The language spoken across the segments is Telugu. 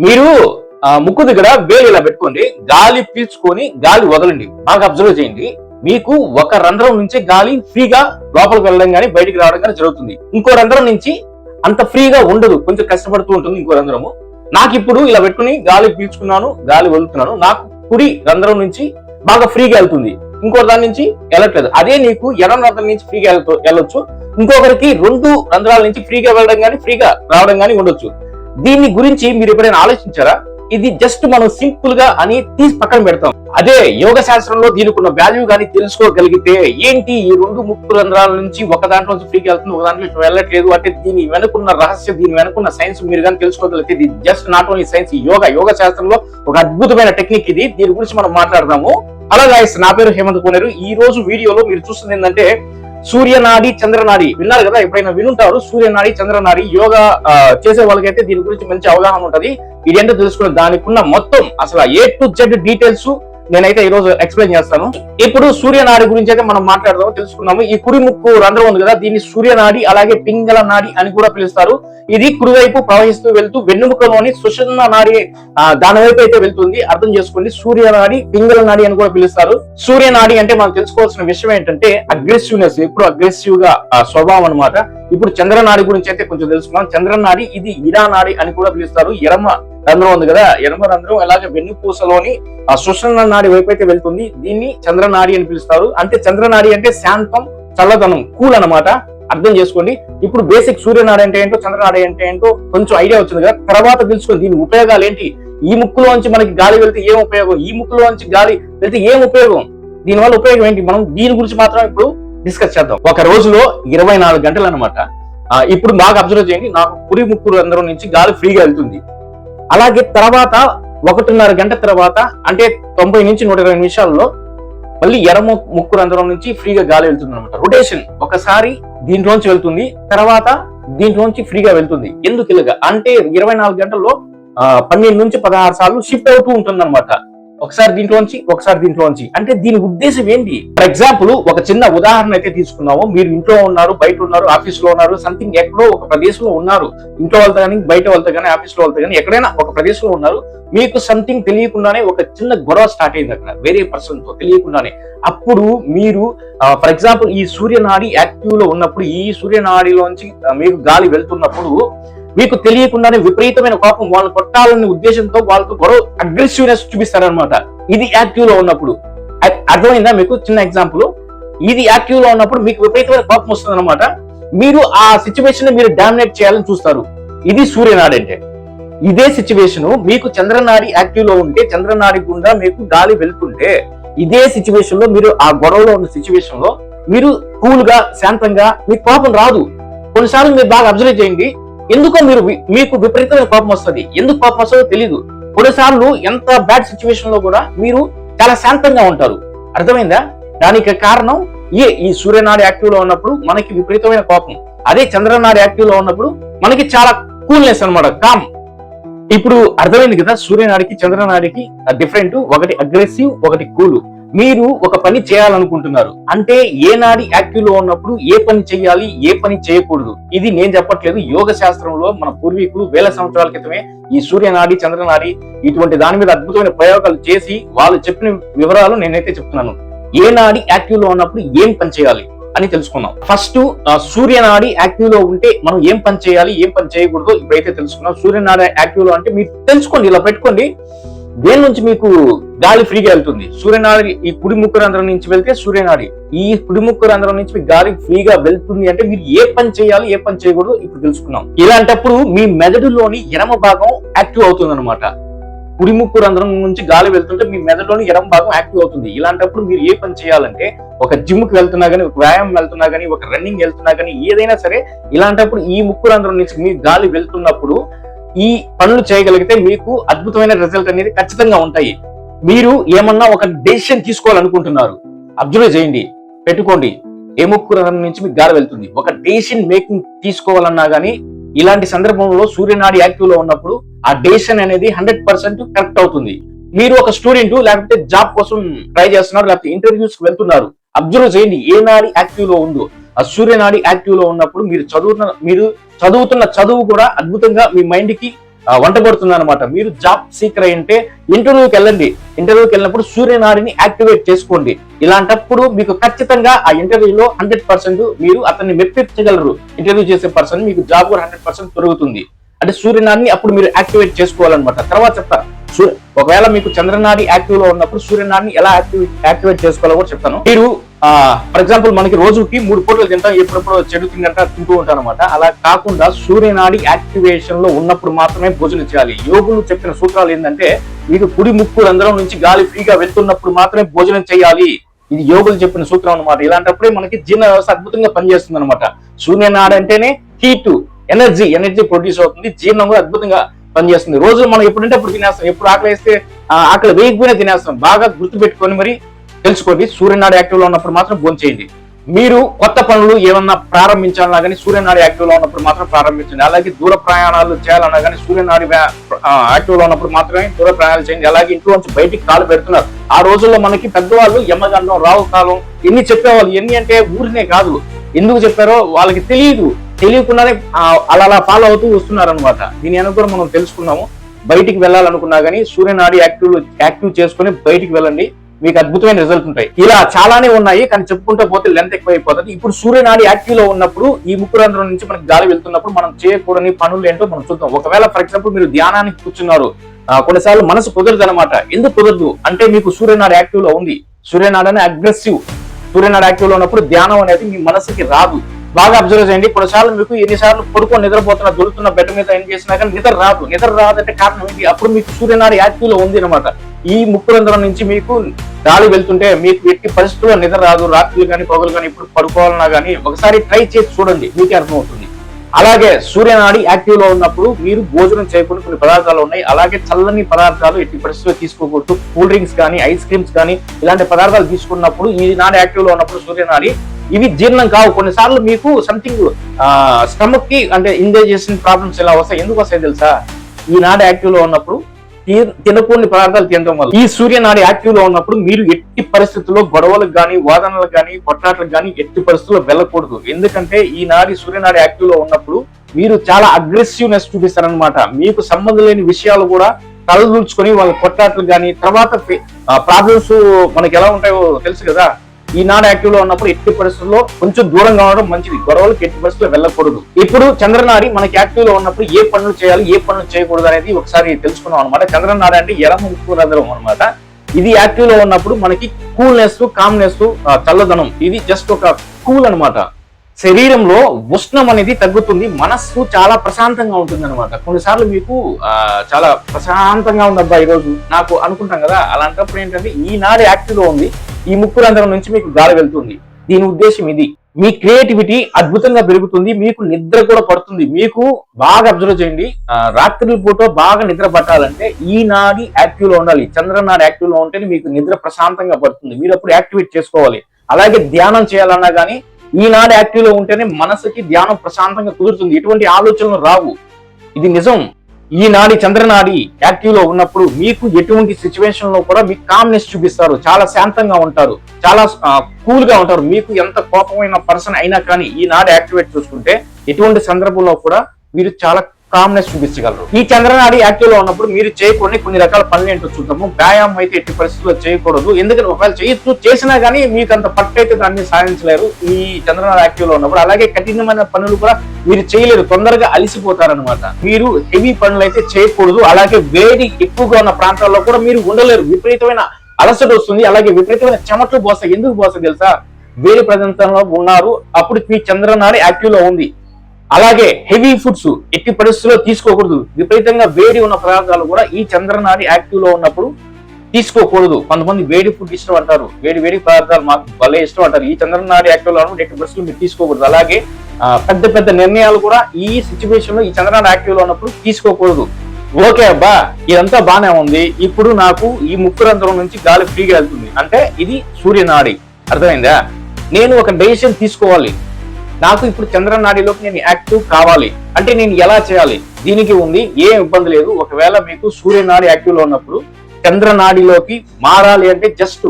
మీరు ముక్కు దగ్గర వేలు ఇలా పెట్టుకోండి గాలి పీల్చుకొని గాలి వదలండి. బాగా అబ్జర్వ్ చేయండి. మీకు ఒక రంధ్రం నుంచి గాలి ఫ్రీగా లోపలికి వెళ్ళడం కానీ బయటికి రావడం కానీ జరుగుతుంది. ఇంకో రంధ్రం నుంచి అంత ఫ్రీగా ఉండదు. కొంచెం కష్టపడుతూ ఉంటుంది ఇంకో రంధ్రము. నాకు ఇప్పుడు ఇలా పెట్టుకుని గాలి పీల్చుకున్నాను గాలి వదులుతున్నాను. నాకు కుడి రంధ్రం నుంచి బాగా ఫ్రీగా వెళ్తుంది. ఇంకో దాని నుంచి వెళ్ళట్లేదు. అదే నీకు ఎడం రంధ్రం నుంచి ఫ్రీగా వెళ్తూ- వెళ్ళొచ్చు. ఇంకొకరికి రెండు రంధ్రాల నుంచి ఫ్రీగా వెళ్ళడం కానీ ఫ్రీగా రావడం కానీ ఉండొచ్చు. దీని గురించి మీరు ఎప్పుడైనా ఆలోచించారా? ఇది జస్ట్ మనం సింపుల్గా అని తీసి పక్కన పెడతాం. అదే యోగ శాస్త్రంలో దీనికి ఉన్న వాల్యూ గానీ తెలుసుకోగలిగితే ఏంటి ఈ రెండు ముక్కు రంధ్రాల నుంచి ఒక దాంట్లో నుంచి ఫ్రీగా వెళ్తుంది ఒక దాంట్లో వెళ్ళట్లేదు అంటే దీని వెనుకున్న రహస్యం దీని వెనుకున్న సైన్స్ మీరు కానీ తెలుసుకోగలిగితే ఇది just not only science yoga yoga శాస్త్రంలో ఒక అద్భుతమైన టెక్నిక్ ఇది. దీని గురించి మనం మాట్లాడదాము. అలా గాయస్ నా పేరు హేమంత్ కోనేరు. ఈ రోజు వీడియోలో మీరు చూస్తుంది ఏంటంటే సూర్యనాడి చంద్రనాడి విన్నారు కదా ఎప్పుడైనా వినుంటారు? సూర్యనాడి చంద్రనాడి యోగా చేసే వాళ్ళకైతే దీని గురించి మంచి అవగాహన ఉంటది. ఇది ఏంటో తెలుసుకున్న దానికి ఉన్న మొత్తం అసలు ఏ టు జెడ్ డీటెయిల్స్ నేనైతే ఈ రోజు ఎక్స్ప్లెయిన్ చేస్తాను. ఇప్పుడు సూర్యనాడి గురించి అయితే మనం మాట్లాడదాం తెలుసుకున్నాము ఈ కుడి ముక్కు రంధ్రం ఉంది కదా దీన్ని సూర్యనాడి అలాగే పింగళ నాడి అని కూడా పిలుస్తారు. ఇది కుడివైపు ప్రవహిస్తూ వెళ్తూ వెన్నుముకలోని సుషన్న నాడి దాని వైపు అయితే వెళ్తుంది. అర్థం చేసుకోండి సూర్యనాడి పింగళ నాడి అని కూడా పిలుస్తారు. సూర్యనాడి అంటే మనం తెలుసుకోవాల్సిన విషయం ఏంటంటే అగ్రెసివ్నెస్ ఎప్పుడు అగ్రెసివ్గా స్వభావం అన్నమాట. ఇప్పుడు చంద్రనాడి గురించి అయితే కొంచెం తెలుసుకున్నాం చంద్రనాడి ఇది ఇరా నాడి అని కూడా పిలుస్తారు. ఎడమ రంధ్రం ఉంది కదా ఎడమ రంధ్రం అలాగే వెన్నుపూసలోని ఆ సుషన్న నాడి వైపు అయితే వెళ్తుంది. దీన్ని చంద్రనాడి అని పిలుస్తారు. అంటే చంద్రనాడి అంటే శాంతం చల్లదనం కూల్ అనమాట అర్థం చేసుకోండి. ఇప్పుడు బేసిక్ సూర్యనాడి అంటే ఏంటో చంద్రనాడి అంటే ఏంటో కొంచెం ఐడియా వచ్చింది కదా. తర్వాత తెలుసుకోండి దీని ఉపయోగాలు ఏంటి? ఈ ముక్కులోంచి మనకి గాలి వెళ్తే ఏం ఉపయోగం? ఈ ముక్కులోంచి గాలి వెళ్తే ఏం ఉపయోగం? దీనివల్ల ఉపయోగం ఏంటి? మనం దీని గురించి మాత్రం ఇప్పుడు డిస్కస్ చేద్దాం. ఒక రోజులో ఇరవై నాలుగు గంటలు అనమాట ఇప్పుడు బాగా అబ్జర్వ్ చేయండి. నాకు కుడి ముక్కు రంధ్రం నుంచి గాలి ఫ్రీగా వెళ్తుంది. అలాగే తర్వాత ఒకటిన్నర గంట తర్వాత అంటే తొంభై నుంచి నూట ఇరవై నిమిషాల్లో మళ్ళీ ఎడమ ముక్కు రంధ్రం నుంచి ఫ్రీగా గాలి వెళ్తుంది అనమాట రొటేషన్ ఒకసారి దీంట్లోంచి వెళ్తుంది తర్వాత దీంట్లోంచి ఫ్రీగా వెళ్తుంది. ఎందుకు ఇలాగా? అంటే ఇరవై నాలుగు గంటల్లో పన్నెండు నుంచి పదహారు సార్లు షిఫ్ట్ అవుతూ ఉంటుంది అనమాట ఒకసారి దీంట్లోంచి ఒకసారి దీంట్లోంచి. అంటే దీని ఉద్దేశం ఏంటి? ఫర్ ఎగ్జాంపుల్ ఒక చిన్న ఉదాహరణ అయితే తీసుకున్నాము మీరు ఇంట్లో ఉన్నారు బయట ఉన్నారు ఆఫీస్లో ఉన్నారు సంథింగ్ ఎక్కడో ఒక ప్రదేశంలో ఉన్నారు. ఇంట్లో వాళ్ళతో కానీ బయట వాళ్ళతో కానీ ఆఫీస్లో వాళ్ళతో కానీ ఎక్కడైనా ఒక ప్రదేశంలో ఉన్నారు. మీకు సంథింగ్ తెలియకుండానే ఒక చిన్న గొడవ స్టార్ట్ అయింది అక్కడ. వేరే పర్సన్తో తెలియకుండానే. అప్పుడు మీరు ఫర్ ఎగ్జాంపుల్ ఈ సూర్యనాడి యాక్టివ్లో ఉన్నప్పుడు ఈ సూర్యనాడిలోంచి మీకు గాలి వెళ్తున్నప్పుడు మీకు తెలియకుండానే విపరీతమైన కోపం వాళ్ళని కొట్టాలనే ఉద్దేశంతో వాళ్ళతో గొడవ అగ్రెసివ్నెస్ చూపిస్తారనమాట ఇది యాక్టివ్లో ఉన్నప్పుడు. అర్థమైందా మీకు? చిన్న ఎగ్జాంపుల్ ఇది యాక్టివ్లో ఉన్నప్పుడు మీకు విపరీతమైన కోపం వస్తుంది మీరు ఆ సిచ్యువేషన్ మీరు డామినేట్ చేయాలని చూస్తారు. ఇది సూర్యనాడి అంటే. ఇదే సిచ్యువేషన్ మీకు చంద్రనాడి యాక్టివ్లో ఉంటే చంద్రనాడి గుండా మీకు గాలి వెళ్తుంటే ఇదే సిచ్యువేషన్లో మీరు ఆ గొడవలో ఉన్న సిచ్యువేషన్లో మీరు కూల్గా శాంతంగా మీకు కోపం రాదు. కొన్నిసార్లు మీరు బాగా అబ్జర్వ్ చేయండి. ఎందుకో మీరు మీకు విపరీతమైన కోపం వస్తుంది. ఎందుకు కోపం వస్తుందో తెలియదు కొన్నిసార్లు ఎంత బ్యాడ్ సిచ్యువేషన్లో కూడా మీరు చాలా శాంతంగా ఉంటారు. అర్థమైందా? దానికి కారణం ఏ? ఈ సూర్యనాడి యాక్టివ్లో ఉన్నప్పుడు మనకి విపరీతమైన కోపం. అదే చంద్రనాడి యాక్టివ్లో ఉన్నప్పుడు మనకి చాలా కూల్నెస్ అన్నమాట. కామ్ ఇప్పుడు అర్థమైంది కదా? సూర్యనాడికి చంద్రనాడికి డిఫరెంట్ ఒకటి అగ్రెసివ్ ఒకటి కూల్ మీరు ఒక పని చేయాలనుకుంటున్నారు. అంటే ఏ నాడి యాక్టివ్లో ఉన్నప్పుడు ఏ పని చేయాలి ఏ పని చేయకూడదు? ఇది నేను చెప్పట్లేదు. యోగ శాస్త్రంలో మన పూర్వీకులు వేల సంవత్సరాల క్రితమే ఈ సూర్యనాడి చంద్రనాడి ఇటువంటి దాని మీద అద్భుతమైన ప్రయోగాలు చేసి వాళ్ళు చెప్పిన వివరాలు నేనైతే చెప్తున్నాను. ఏనాడి యాక్టివ్లో ఉన్నప్పుడు ఏం పని చేయాలి అని తెలుసుకున్నాం ఫస్ట్ సూర్యనాడి యాక్టివ్లో ఉంటే మనం ఏం పని చేయాలి ఏం పని చేయకూడదు ఇప్పుడైతే తెలుసుకున్నాం సూర్యనాడి యాక్టివ్లో అంటే మీరు తెలుసుకోండి ఇలా పెట్టుకోండి. దేని నుంచి మీకు గాలి ఫ్రీగా వెళ్తుంది? సూర్యనాడి ఈ కుడి ముక్కు రంధ్రం నుంచి వెళ్తే సూర్యనాడి ఈ కుడి ముక్కు రంధ్రం నుంచి మీకు గాలి ఫ్రీగా వెళ్తుంది అంటే మీరు ఏ పని చేయాలి ఏ పని చేయకూడదు ఇప్పుడు తెలుసుకున్నాం ఇలాంటప్పుడు మీ మెదడులోని ఎడమ భాగం యాక్టివ్ అవుతుంది అనమాట కుడిముక్కు రంధ్రం నుంచి గాలి వెళ్తుంటే మీ మెదడులోని ఎడమ భాగం యాక్టివ్ అవుతుంది. ఇలాంటప్పుడు మీరు ఏ పని చేయాలంటే ఒక జిమ్కి వెళ్తున్నా కానీ ఒక వ్యాయామం వెళ్తున్నా కానీ ఒక రన్నింగ్ వెళ్తున్నా కానీ ఏదైనా సరే ఇలాంటప్పుడు ఈ ముక్కు రంధ్రం నుంచి మీ గాలి వెళ్తున్నప్పుడు ఈ పనులు చేయగలిగితే మీకు అద్భుతమైన రిజల్ట్ అనేది ఖచ్చితంగా ఉంటాయి. మీరు ఏమన్నా ఒక డెసిషన్ తీసుకోవాలనుకుంటున్నారు అబ్జర్వ్ చేయండి పెట్టుకోండి. ఏ నుంచి మీకు గాలి వెళ్తుంది? ఒక డెసిషన్ మేకింగ్ తీసుకోవాలన్నా గానీ ఇలాంటి సందర్భంలో సూర్యనాడి యాక్టివ్లో ఉన్నప్పుడు ఆ డెసిషన్ అనేది హండ్రెడ్ పర్సెంట్ కరెక్ట్ అవుతుంది. మీరు ఒక స్టూడెంట్ లేకపోతే జాబ్ కోసం ట్రై చేస్తున్నారు లేకపోతే ఇంటర్వ్యూస్ వెళ్తున్నారు అబ్జర్వ్ చేయండి. ఏ నాడి యాక్టివ్లో ఉందో? సూర్యనాడి యాక్టివ్లో ఉన్నప్పుడు మీరు చదువుతున్న మీరు చదువుతున్న చదువు కూడా అద్భుతంగా మీ మైండ్కి వంట పడుతుంది అనమాట మీరు జాబ్ సీకర్ అంటే ఇంటర్వ్యూకి వెళ్ళండి. ఇంటర్వ్యూకి వెళ్ళినప్పుడు సూర్యనాడిని యాక్టివేట్ చేసుకోండి. ఇలాంటప్పుడు మీకు ఖచ్చితంగా ఆ ఇంటర్వ్యూలో హండ్రెడ్ పర్సెంట్ మీరు అతన్ని మెప్పించగలరు. ఇంటర్వ్యూ చేసే పర్సన్ మీకు జాబ్ కూడా హండ్రెడ్ పర్సెంట్ దొరుకుతుంది. అంటే సూర్యనాడిని అప్పుడు మీరు యాక్టివేట్ చేసుకోవాలన్నమాట. తర్వాత చెప్తా ఒకవేళ మీకు చంద్రనాడి యాక్టివ్లో ఉన్నప్పుడు సూర్యనాడిని ఎలా యాక్టివ్ యాక్టివేట్ చేసుకోవాలో కూడా చెప్తాను. మీరు ఫర్ ఎగ్జాంపుల్ మనకి రోజుకి మూడు పూటలు తింటాం ఎప్పుడప్పుడు చెడు తింటా తింటూ ఉంటాం అనమాట అలా కాకుండా సూర్యనాడి యాక్టివేషన్లో ఉన్నప్పుడు మాత్రమే భోజనం చేయాలి. యోగులు చెప్పిన సూత్రాలు ఏంటంటే మీకు కుడి ముక్కు రంధ్రం నుంచి గాలి ఫ్రీగా వెళ్తున్నప్పుడు మాత్రమే భోజనం చేయాలి. ఇది యోగులు చెప్పిన సూత్రం అనమాట ఇలాంటప్పుడే మనకి జీర్ణ వ్యవస్థ అద్భుతంగా పనిచేస్తుంది అనమాట సూర్యనాడు అంటేనే హీట్ ఎనర్జీ ఎనర్జీ ప్రొడ్యూస్ అవుతుంది. జీర్ణం కూడా అద్భుతంగా పనిచేస్తుంది. రోజు మనం ఎప్పుడంటే అప్పుడు తినేస్తాం. ఎప్పుడు ఆకలి వేస్తే ఆకలి వేయకపోయినా తినేస్తాం. బాగా గుర్తుపెట్టుకొని మరి తెలుసుకోండి. సూర్యనాడు యాక్టివ్లో ఉన్నప్పుడు మాత్రం భోజనం చేయండి. మీరు కొత్త పనులు ఏమన్నా ప్రారంభించాలన్నా కానీ సూర్యనాడు యాక్టివ్లో ఉన్నప్పుడు మాత్రం ప్రారంభించండి. అలాగే దూర ప్రయాణాలు చేయాలన్నా కానీ సూర్యనాడి యాక్టివ్లో ఉన్నప్పుడు మాత్రమే దూర ప్రయాణాలు చేయండి. అలాగే ఇంట్లో నుంచి బయటికి కాలు పెడుతున్నారు. ఆ రోజుల్లో మనకి పెద్దవాళ్ళు యమగండం రావు కాలం ఎన్ని చెప్పేవాళ్ళు? ఎన్ని అంటే ఊరినే కాదు. ఎందుకు చెప్పారో వాళ్ళకి తెలియదు తెలియకుండానే అలా అలా ఫాలో అవుతూ వస్తున్నారు అనమాట దీని వెనక కూడా మనం తెలుసుకున్నాము బయటికి వెళ్ళాలనుకున్నా కానీ సూర్యనాడి యాక్టివ్ యాక్టివ్ చేసుకుని బయటికి వెళ్ళండి. మీకు అద్భుతమైన రిజల్ట్ ఉంటాయి. ఇలా చాలానే ఉన్నాయి కానీ చెప్పుకుంటూ పోతే లెంత్ ఎక్కువ అయిపోతుంది ఇప్పుడు సూర్యనాడి యాక్టివ్లో ఉన్నప్పుడు ఈ ముక్కురంధ్రం నుంచి మనకి గాలి వెళ్తున్నప్పుడు మనం చేయకూడని పనులు ఏంటో మనం చూద్దాం. ఒకవేళ ఫర్ ఎగ్జాంపుల్ మీరు ధ్యానానికి కూర్చున్నారు కొన్నిసార్లు మనసు కుదరదు అనమాట ఎందుకు కుదరదు? అంటే మీకు సూర్యనాడు యాక్టివ్లో ఉంది. సూర్యనాడు అనే అగ్రెసివ్ సూర్యనాడు యాక్టివ్లో ఉన్నప్పుడు ధ్యానం అనేది మీ మనసుకి రాదు. బాగా అబ్జర్వ్ చేయండి. కొన్నిసార్లు మీకు ఎన్నిసార్లు పడుకో నిద్రపోతున్న దొరుకుతున్న బెడ్ మీద ఏం చేసినా కానీ నిద్ర రాదు. నిద్ర రాదంటే కారణం ఏంటి? అప్పుడు మీకు సూర్యనారాయణ యాక్టివ్లో ఉంది అనమాట ఈ ముక్కురంధ్రం నుంచి మీకు గాలి వెళ్తుంటే మీకు ఎట్టి పరిస్థితుల్లో నిద్ర రాదు. రాత్రులు కానీ పొగలు కానీ ఇప్పుడు పడుకోవాలన్నా కానీ ఒకసారి ట్రై చేసి చూడండి. మీకే అర్థమవుతుంది. అలాగే సూర్యనాడి యాక్టివ్లో ఉన్నప్పుడు మీరు భోజనం చేయకుండా కొన్ని పదార్థాలు ఉన్నాయి. అలాగే చల్లని పదార్థాలు ఎట్టి పరిస్థితిలో తీసుకోకూడదు. కూల్ డ్రింక్స్ కానీ ఐస్ క్రీమ్స్ కానీ ఇలాంటి పదార్థాలు తీసుకున్నప్పుడు ఈ నాడి యాక్టివ్లో ఉన్నప్పుడు సూర్యనాడి ఇవి జీర్ణం కావు. కొన్నిసార్లు మీకు సంథింగ్ స్టమక్కి అంటే ఇంజేషన్ ప్రాబ్లమ్స్ ఎలా వస్తాయి? ఎందుకు వస్తాయి తెలుసా? ఈ నాడు యాక్టివ్లో ఉన్నప్పుడు తినకూడని పదార్థాలు తినడం వల్ల ఈ సూర్యనాడి యాక్టివ్లో ఉన్నప్పుడు మీరు ఎట్టి పరిస్థితుల్లో గొడవలకు కానీ వాదనలకు కానీ కొట్లాటలకు కానీ ఎట్టి పరిస్థితుల్లో వెళ్ళకూడదు. ఎందుకంటే ఈ నాడి సూర్యనాడి యాక్టివ్లో ఉన్నప్పుడు మీరు చాలా అగ్రెసివ్నెస్ చూపిస్తారనమాట మీకు సంబంధం లేని విషయాలు కూడా తలదూల్చుకొని వాళ్ళ కొట్లాటలు కానీ తర్వాత ప్రాబ్లమ్స్ మనకి ఎలా ఉంటాయో తెలుసు కదా? ఈనాడు యాక్టివ్లో ఉన్నప్పుడు ఎట్టి పరిస్థితుల్లో కొంచెం దూరంగా ఉండడం మంచిది. గొడవలకు ఎట్టి పరిస్థితుల్లో వెళ్ళకూడదు. ఇప్పుడు చంద్రనాడి మనకి యాక్టివ్లో ఉన్నప్పుడు ఏ పనులు చేయాలి ఏ పనులు చేయకూడదు అనేది ఒకసారి తెలుసుకున్నాం అనమాట చంద్రనాడి అంటే ఎడమ ముక్కు రంధ్రం అనమాట ఇది యాక్టివ్లో ఉన్నప్పుడు మనకి కూల్నెస్ కామ్నెస్ చల్లదనం. ఇది జస్ట్ ఒక కూల్ అన్నమాట. శరీరంలో ఉష్ణం అనేది తగ్గుతుంది. మనస్సు చాలా ప్రశాంతంగా ఉంటుంది అనమాట కొన్నిసార్లు మీకు చాలా ప్రశాంతంగా ఉంది అబ్బా ఈరోజు. నాకు అనుకుంటాం కదా అలాంటప్పుడు ఏంటంటే ఈనాడు యాక్టివ్లో ఉంది. ఈ ముక్కు రంధ్రం నుంచి మీకు గాలి వెళ్తుంది. దీని ఉద్దేశం ఇది. మీ క్రియేటివిటీ అద్భుతంగా పెరుగుతుంది మీకు నిద్ర కూడా పడుతుంది. మీకు బాగా అబ్జర్వ్ చేయండి. రాత్రి పూట బాగా నిద్ర పట్టాలంటే ఈ నాడి యాక్టివ్లో ఉండాలి. చంద్రనాడు యాక్టివ్లో ఉంటేనే మీకు నిద్ర ప్రశాంతంగా పడుతుంది. మీరు అప్పుడు యాక్టివేట్ చేసుకోవాలి. అలాగే ధ్యానం చేయాలన్నా కానీ ఈనాడు యాక్టివ్లో ఉంటేనే మనసుకి ధ్యానం ప్రశాంతంగా కుదురుతుంది. ఎటువంటి ఆలోచనలు రావు. ఇది నిజం. ఈనాడి చంద్రనాడి యాక్టివ్లో ఉన్నప్పుడు మీకు ఎటువంటి సిచ్యువేషన్లో కూడా మీకు కామ్నెస్ చూపిస్తారు. చాలా శాంతంగా ఉంటారు. చాలా కూల్గా ఉంటారు. మీకు ఎంత కోపమైన పర్సన్ అయినా కానీ ఈనాడు యాక్టివేట్ చూసుకుంటే ఎటువంటి సందర్భంలో కూడా మీరు చాలా కామ్నెస్ చూపించగలరు. ఈ చంద్రనాడి యాక్టివ్లో ఉన్నప్పుడు మీరు చేయకూడని కొన్ని రకాల పనులు ఏంటో చూద్దాము. వ్యాయామం అయితే ఎట్టి పరిస్థితుల్లో చేయకూడదు. ఎందుకంటే ఒకవేళ చేయొచ్చు చేసినా కానీ మీకు అంత పట్టు అయితే దాన్ని సాధించలేరు ఈ చంద్రనాడు యాక్టివ్లో ఉన్నప్పుడు. అలాగే కఠినమైన పనులు కూడా మీరు చేయలేరు. తొందరగా అలిసిపోతారనమాట మీరు హెవీ పనులు అయితే చేయకూడదు. అలాగే వేడి ఎక్కువగా ఉన్న ప్రాంతాల్లో కూడా మీరు ఉండలేరు. విపరీతమైన అలసట వస్తుంది. అలాగే విపరీతమైన చెమట్లు పోస్తాయి ఎందుకు పోస్తాయి తెలుసా? వేడి ప్రదేశంలో ఉన్నారు. అప్పుడు మీ చంద్రనాడి యాక్టివ్లో ఉంది. అలాగే హెవీ ఫుడ్స్ ఎట్టి పరిస్థితుల్లో తీసుకోకూడదు. విపరీతంగా వేడి ఉన్న పదార్థాలు కూడా ఈ చంద్రనాడి యాక్టివ్లో ఉన్నప్పుడు తీసుకోకూడదు. కొంతమంది వేడి ఫుడ్ ఇష్టం అంటారు వేడి వేడి పదార్థాలు మాకు భలే ఇష్టం అంటారు ఈ చంద్రనాడి యాక్టివ్లో ఎట్టి పరిస్థితులు మీరు తీసుకోకూడదు. అలాగే పెద్ద పెద్ద నిర్ణయాలు కూడా ఈ సిచ్యువేషన్లో ఈ చంద్రనాడి యాక్టివ్లో ఉన్నప్పుడు తీసుకోకూడదు. ఓకే అబ్బా ఇదంతా బానే ఉంది. ఇప్పుడు నాకు ఈ ముక్కురంధ్రం నుంచి గాలి ఫ్రీగా వెళ్తుంది. అంటే ఇది సూర్యనాడి. అర్థమైందా? నేను ఒక డెసిషన్ తీసుకోవాలి. నాకు ఇప్పుడు చంద్రనాడిలోకి నేను యాక్టివ్ కావాలి. అంటే నేను ఎలా చేయాలి? దీనికి ఉంది ఏ ఇబ్బంది లేదు. ఒకవేళ మీకు సూర్యనాడి యాక్టివ్లో ఉన్నప్పుడు చంద్రనాడిలోకి మారాలి అంటే జస్ట్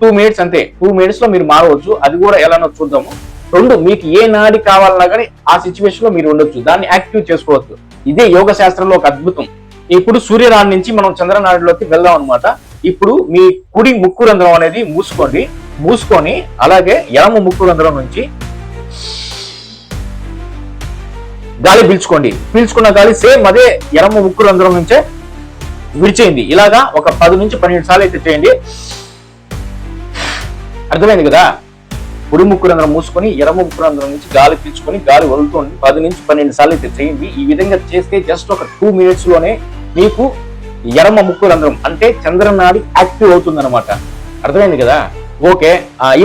టూ మినిట్స్ అంతే. టూ మినిట్స్లో మీరు మారవచ్చు. అది కూడా ఎలానో చూద్దాము. రెండు మీకు ఏ నాడి కావాలన్నా కానీ ఆ సిచ్యువేషన్లో మీరు ఉండొచ్చు. దాన్ని యాక్టివ్ చేసుకోవచ్చు ఇదే యోగ శాస్త్రంలో ఒక అద్భుతం. ఇప్పుడు సూర్యనాడి నుంచి మనం చంద్రనాడిలోకి వెళ్దాం అనమాట ఇప్పుడు మీ కుడి ముక్కు రంధ్రం అనేది మూసుకోండి. మూసుకొని అలాగే ఎడమ ముక్కు రంధ్రం నుంచి గాలి పీల్చుకోండి. పీల్చుకున్న గాలి సేమ్ అదే ఎడమ ముక్కు రంధ్రం నుంచే విడిచేయండి. ఇలాగా ఒక పది నుంచి పన్నెండు సార్లు అయితే చేయండి. అర్థమైంది కదా? కుడి ముక్కు రంధ్రం మూసుకొని ఎడమ ముక్కు రంధ్రం నుంచి గాలి పీల్చుకొని గాలి వదులుతుంది. పది నుంచి పన్నెండు సార్లు అయితే చేయండి. ఈ విధంగా చేస్తే జస్ట్ ఒక టూ మినిట్స్లోనే మీకు ఎడమ ముక్కు రంధ్రం అంటే చంద్రనాడి యాక్టివ్ అవుతుంది అనమాట అర్థమైంది కదా? ఓకే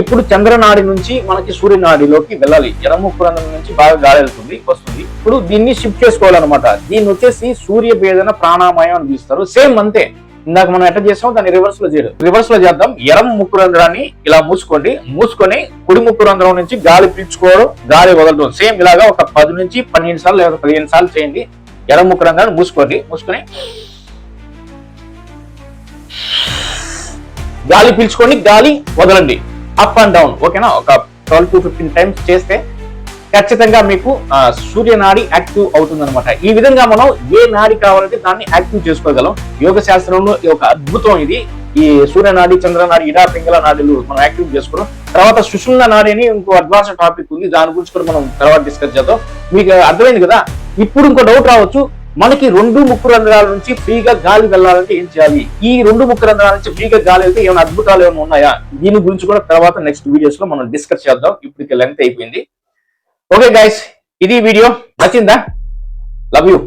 ఇప్పుడు చంద్రనాడి నుంచి మనకి సూర్యనాడిలోకి వెళ్ళాలి. ఎడమ ముక్కు నుంచి బాగా గాలి వెళ్తుంది వస్తుంది. ఇప్పుడు దీన్ని షిఫ్ట్ చేసుకోవాలన్నమాట. దీన్ని వచ్చేసి సూర్య భేదన ప్రాణామయం అని పిలుస్తారు. సేమ్ అంతే. ఇందాక మనం ఎట్లా చేసాం దాన్ని రివర్స్లో చేయడం. రివర్స్లో చేద్దాం. ఎడమ ముక్కు రంధ్రాన్ని ఇలా మూసుకోండి. మూసుకొని కుడి ముక్కు రంధ్రం నుంచి గాలి పీల్చుకోవడం గాలి వదలడం. సేమ్ ఇలాగా ఒక పది నుంచి పన్నెండు సార్లు లేదా పదిహేను సార్లు చేయండి. ఎడమ ముక్కు రంధ్రాన్ని మూసుకోండి. మూసుకొని గాలి పీల్చుకొని గాలి వదలండి. అప్ అండ్ డౌన్ ఓకేనా? ఒక ట్వెల్వ్ టు ఫిఫ్టీన్ టైమ్స్ చేస్తే ఖచ్చితంగా మీకు సూర్యనాడి యాక్టివ్ అవుతుంది అనమాట ఈ విధంగా మనం ఏ నాడి కావాలంటే దాన్ని యాక్టివ్ చేసుకోగలం. యోగ శాస్త్రంలో ఒక అద్భుతం ఇది. ఈ సూర్యనాడి చంద్రనాడి ఇడా పింగళ నాడులు మనం యాక్టివ్ చేసుకోవడం. తర్వాత సుషుమ్న నాడి అని ఇంకో అడ్వాన్స్ టాపిక్ ఉంది. దాని గురించి కూడా మనం తర్వాత డిస్కస్ చేద్దాం. మీకు అర్థమైంది కదా? ఇప్పుడు ఇంకో డౌట్ రావచ్చు. మనకి రెండు ముక్కు రంధ్రాల నుంచి ఫ్రీగా గాలి వెళ్ళాలంటే ఏం చేయాలి? ఈ రెండు ముక్కు రంధ్రాల నుంచి ఫ్రీగా గాలి వెళ్తే ఏమైనా అద్భుతాలు ఏమైనా ఉన్నాయా? దీని గురించి కూడా తర్వాత నెక్స్ట్ వీడియోస్లో మనం డిస్కస్ చేద్దాం. ఇప్పటికి లెంత్ అయిపోయింది. ఓకే గైస్ ఇది వీడియో నచ్చిందా? Love you